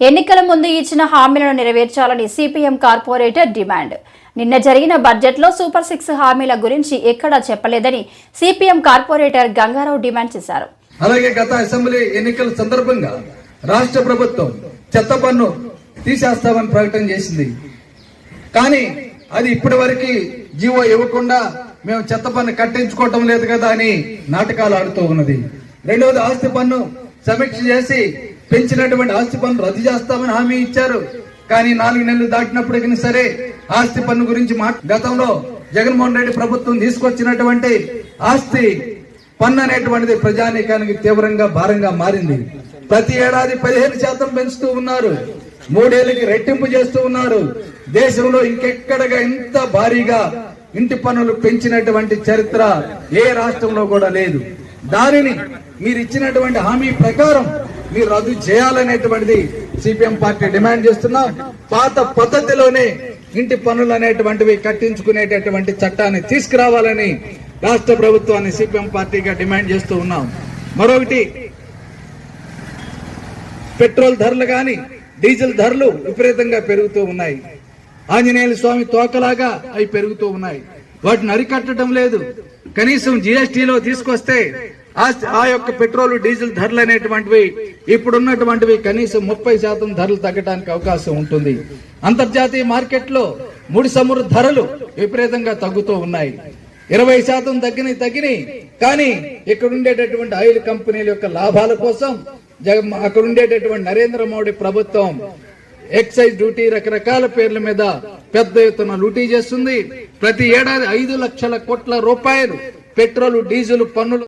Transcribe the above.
ఎన్నికల ముందు ఇచ్చిన హామీలను నెరవేర్చాలని సిపిఎం కార్పొరేటర్ డిమాండ్. నిన్న జరిగిన బడ్జెట్లో సూపర్ సిక్స్ హామీల గురించి ఎక్కడా చెప్పలేదని సిపిఎం కార్పొరేటర్ గంగారావు డిమాండ్ చేశారు. అలాగే గత అసెంబ్లీ ఎన్నికల సందర్భంగా రాష్ట్ర ప్రభుత్వం చెత్త పన్ను తీసేస్తామని ప్రకటన చేసింది. కానీ అది ఇప్పటి వరకు జీవో ఇవ్వకుండా మేము చెత్త పన్ను కట్టించుకోవటం లేదు కదా అని నాటకాలు ఆడుతూ ఉన్నది. రెండవది ఆస్తి పన్ను సమీక్ష చేసి పెంచినటువంటి ఆస్తి పన్ను రద్దు చేస్తామని హామీ ఇచ్చారు. కానీ నాలుగు నెలలు దాటినప్పటికీ సరే ఆస్తి పన్ను గురించి మా గతంలో జగన్మోహన్ రెడ్డి ప్రభుత్వం తీసుకొచ్చినటువంటి ఆస్తి పన్ను అనేటువంటిది ప్రజానీకానికి తీవ్రంగా భారంగా మారింది. ప్రతి ఏడాది పదిహేను శాతం పెంచుతూ ఉన్నారు. మూడేళ్ళకి రెట్టింపు చేస్తూ ఉన్నారు. దేశంలో ఇంకెక్కడగా ఇంత భారీగా ఇంటి పన్నులు పెంచినటువంటి చరిత్ర ఏ రాష్ట్రంలో కూడా లేదు. దానిని మీరు ఇచ్చినటువంటి హామీ ప్రకారం మీరు రద్దు చేయాలనేటువంటిది సిపిఎం పార్టీ డిమాండ్ చేస్తున్నాం పాత పద్ధతిలోనే ఇంటి పనులు అనేటువంటివి కట్టించుకునేటటువంటి చట్టాన్ని తీసుకురావాలని రాష్ట్ర ప్రభుత్వాన్ని సిపిఎం పార్టీగా డిమాండ్ చేస్తూ ఉన్నాం. మరొకటి పెట్రోల్ ధరలు గాని డీజిల్ ధరలు విపరీతంగా పెరుగుతూ ఉన్నాయి. ఆంజనేయుల స్వామి తోకలాగా అవి పెరుగుతూ ఉన్నాయి. వాటిని అరికట్టడం లేదు. కనీసం జిఎస్టీలో తీసుకొస్తే ఆ యొక్క పెట్రోల్ డీజిల్ ధరలు అనేటువంటివి ఇప్పుడున్నటువంటివి కనీసం ముప్పై శాతం ధరలు తగ్గడానికి అవకాశం ఉంటుంది. అంతర్జాతీయ మార్కెట్లో ముడి సమురు ధరలు విపరీతంగా తగ్గుతూ ఉన్నాయి. ఇరవై శాతం తగ్గిన తగ్గినాయి కానీ ఇక్కడ ఉండేటటువంటి ఆయిల్ కంపెనీల యొక్క లాభాల కోసం జగన్ అక్కడ ఉండేటటువంటి నరేంద్ర మోడీ ప్రభుత్వం ఎక్సైజ్ డ్యూటీ రకరకాల పేర్ల మీద పెద్ద ఎత్తున లూటీ చేస్తుంది. ప్రతి ఏడాది ఐదు లక్షల కోట్ల రూపాయలు పెట్రోల్ డీజిల్ పన్నులు